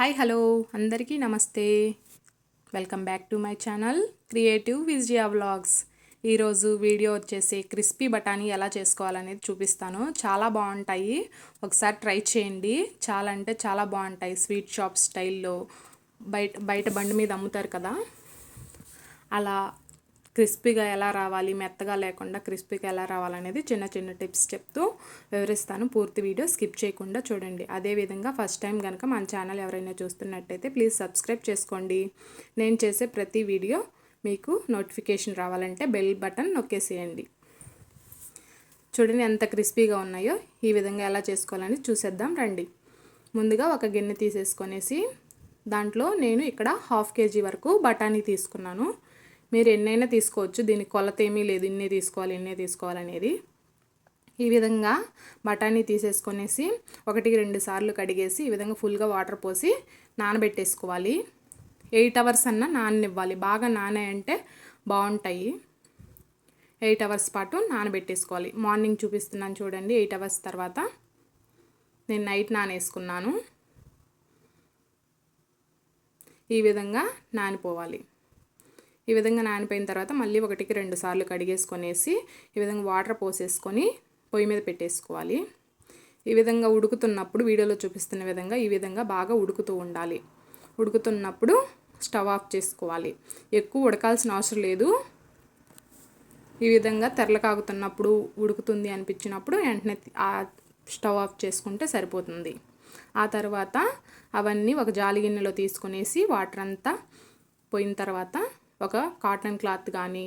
Hi hello. అందరికీ నమస్తే. Welcome back to my channel creative Vijaya vlogs. ఈరోజు video వచ్చేసి క్రిస్పీ బఠానీ ఎలా చేసుకోవాలనేది చూపిస్తాను. చాలా బాగుంటాయి. ఒకసారి ట్రై చేయండి. చాలా అంటే చాలా బాగుంటాయి. స్వీట్ షాప్ స్టైల్లో. బయట బయట బండి మీద అమ్ముతారు కదా. అలా క్రిస్పీగా ఎలా రావాలి మెత్తగా లేకుండా క్రిస్పీగా ఎలా రావాలనేది చిన్న చిన్న టిప్స్ చెప్తూ వివరిస్తాను. పూర్తి వీడియో స్కిప్ చేయకుండా చూడండి. అదేవిధంగా ఫస్ట్ టైం కనుక మన ఛానల్ ఎవరైనా చూస్తున్నట్టయితే ప్లీజ్ సబ్స్క్రైబ్ చేసుకోండి. నేను చేసే ప్రతి వీడియో మీకు నోటిఫికేషన్ రావాలంటే బెల్ బటన్ నొక్కేసేయండి. చూడండి ఎంత క్రిస్పీగా ఉన్నాయో ఈ విధంగా ఎలా చేసుకోవాలని చూసేద్దాం రండి. ముందుగా ఒక గిన్నె తీసేసుకొనేసి దాంట్లో నేను ఇక్కడ హాఫ్ కేజీ వరకు బఠానీ తీసుకున్నాను. మీరు ఎన్నైనా తీసుకోవచ్చు. దీని కొలత ఏమీ లేదు. ఇన్నే తీసుకోవాలి ఇన్నే తీసుకోవాలనేది ఈ విధంగా బఠానీ తీసేసుకొనేసి ఒకటికి రెండు సార్లు కడిగేసి ఈ విధంగా ఫుల్గా వాటర్ పోసి నానబెట్టేసుకోవాలి. ఎయిట్ అవర్స్ అన్న నాననివ్వాలి. బాగా నానాయంటే బాగుంటాయి ఎయిట్ అవర్స్ పాటు నానబెట్టేసుకోవాలి. మార్నింగ్ చూపిస్తున్నాను చూడండి. ఎయిట్ అవర్స్ తర్వాత నేను నైట్ నానేసుకున్నాను. ఈ విధంగా నానిపోవాలి. ఈ విధంగా నానిపోయిన తర్వాత మళ్ళీ ఒకటికి రెండు సార్లు కడిగేసుకొనేసి ఈ విధంగా వాటర్ పోసేసుకొని పొయ్యి మీద పెట్టేసుకోవాలి. ఈ విధంగా ఉడుకుతున్నప్పుడు వీడియోలో చూపిస్తున్న విధంగా ఈ విధంగా బాగా ఉడుకుతూ ఉండాలి. ఉడుకుతున్నప్పుడు స్టవ్ ఆఫ్ చేసుకోవాలి. ఎక్కువ ఉడకాల్సిన అవసరం లేదు. ఈ విధంగా తెరలకాగుతున్నప్పుడు ఉడుకుతుంది అనిపించినప్పుడు వెంటనే ఆ స్టవ్ ఆఫ్ చేసుకుంటే సరిపోతుంది. ఆ తర్వాత అవన్నీ ఒక జాలి గిన్నెలో తీసుకునేసి వాటర్ అంతా పోయిన తర్వాత ఒక కాటన్ క్లాత్ కానీ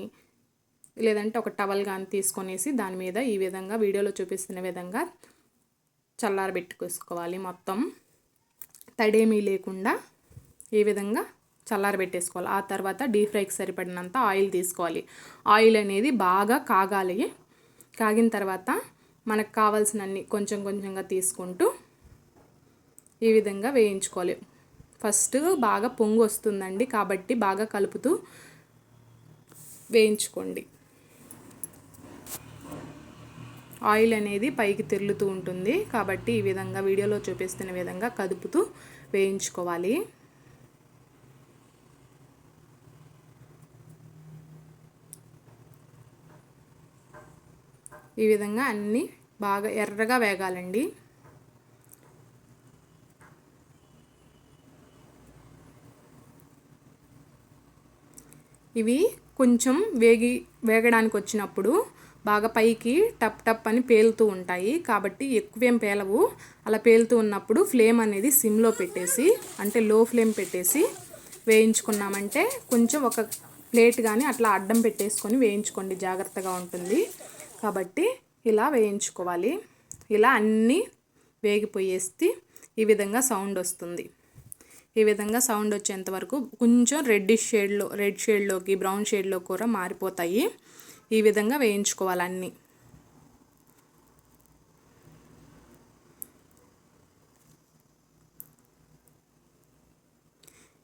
లేదంటే ఒక టవల్ కానీ తీసుకొనేసి దాని మీద ఈ విధంగా వీడియోలో చూపిస్తున్న విధంగా చల్లారబెట్టుకోవాలి మొత్తం. తడేమీ లేకుండా ఈ విధంగా చల్లారబెట్టేసుకోవాలి ఆ తర్వాత డీప్ ఫ్రైకి సరిపడినంత ఆయిల్ తీసుకోవాలి. ఆయిల్ అనేది బాగా కాగాలి. కాగిన తర్వాత మనకు కావాల్సినన్ని కొంచెం కొంచెంగా తీసుకుంటూ ఈ విధంగా వేయించుకోవాలి. ఫస్ట్ బాగా పొంగు వస్తుందండి కాబట్టి బాగా కలుపుతూ వేయించుకోండి. ఆయిల్ అనేది పైకి తిరులుతూ ఉంటుంది కాబట్టి ఈ విధంగా వీడియోలో చూపిస్తున్న విధంగా కదుపుతూ వేయించుకోవాలి. ఈ విధంగా అన్నీ బాగా ఎర్రగా వేగాలండి. ఇవి కొంచెం వేగి వేగడానికి వచ్చినప్పుడు బాగా పైకి టప్ టప్ అని పేలుతూ ఉంటాయి. కాబట్టి ఎక్కువేం పేలవు. అలా పేలుతూ ఉన్నప్పుడు ఫ్లేమ్ అనేది సిమ్లో పెట్టేసి అంటే లో ఫ్లేమ్ పెట్టేసి వేయించుకున్నామంటే కొంచెం ఒక ప్లేట్ కానీ అట్లా అడ్డం పెట్టేసుకొని వేయించుకోండి. జాగ్రత్తగా ఉంటుంది. కాబట్టి ఇలా వేయించుకోవాలి. ఇలా అన్నీ వేగిపోయేస్తే ఈ విధంగా సౌండ్ వస్తుంది. ఈ విధంగా సౌండ్ వచ్చేంత వరకు కొంచెం రెడ్డిష్ షేడ్లో రెడ్ షేడ్లోకి బ్రౌన్ షేడ్లో కూడా మారిపోతాయి. ఈ విధంగా వేయించుకోవాలన్నీ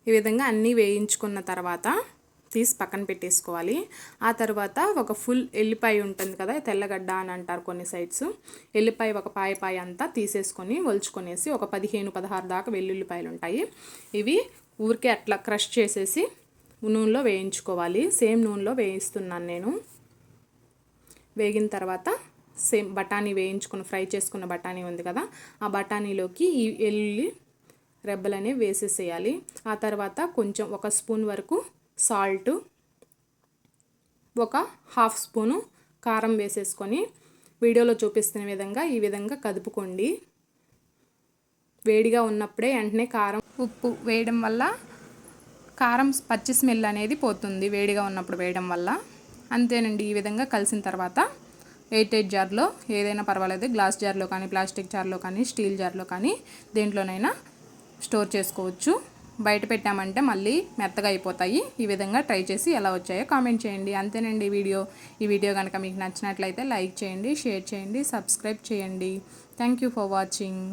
ఈ విధంగా అన్నీ వేయించుకున్న తర్వాత తీసి పక్కన పెట్టేసుకోవాలి. ఆ తర్వాత ఒక ఫుల్ ఎల్లిపాయ ఉంటుంది కదా తెల్లగడ్డ అని అంటారు కొన్ని సైడ్స్. ఎల్లిపాయ ఒక పాయ పాయ అంతా తీసేసుకొని ఒలుచుకొనేసి ఒక పదిహేను పదహారు దాకా వెల్లుల్లిపాయలు ఉంటాయి. ఇవి ఊరికే అట్లా క్రష్ చేసేసి నూనెలో వేయించుకోవాలి. సేమ్ నూనెలో వేయిస్తున్నాను నేను. వేగిన తర్వాత సేమ్ బఠానీ వేయించుకుని ఫ్రై చేసుకున్న బఠానీ ఉంది కదా ఆ బఠానీలోకి ఈ ఎల్లుల్లి రెబ్బలనేవి వేసేసేయాలి. ఆ తర్వాత కొంచెం ఒక స్పూన్ వరకు సాల్ట్ ఒక హాఫ్ స్పూను కారం వేసేసుకొని వీడియోలో చూపిస్తున్న విధంగా ఈ విధంగా కదుపుకోండి. వేడిగా ఉన్నప్పుడే వెంటనే కారం ఉప్పు వేయడం వల్ల కారం పచ్చి స్మెల్ అనేది పోతుంది వేడిగా ఉన్నప్పుడు వేయడం వల్ల. అంతేనండి ఈ విధంగా కలిసిన తర్వాత ఎయిట్ ఎయిట్ జార్లో ఏదైనా పర్వాలేదు గ్లాస్ జార్లో కానీ ప్లాస్టిక్ జార్లో కానీ స్టీల్ జార్లో కానీ దేంట్లోనైనా స్టోర్ చేసుకోవచ్చు. బయట పెట్టామంటే మళ్ళీ మెత్తగా అయిపోతాయి. ఈ విధంగా ట్రై చేసి ఎలా వచ్చాయో కామెంట్ చేయండి. అంతేనండి ఈ వీడియో. ఈ వీడియో కనుక మీకు నచ్చినట్లయితే లైక్ చేయండి షేర్ చేయండి సబ్స్క్రైబ్ చేయండి. Thank you for watching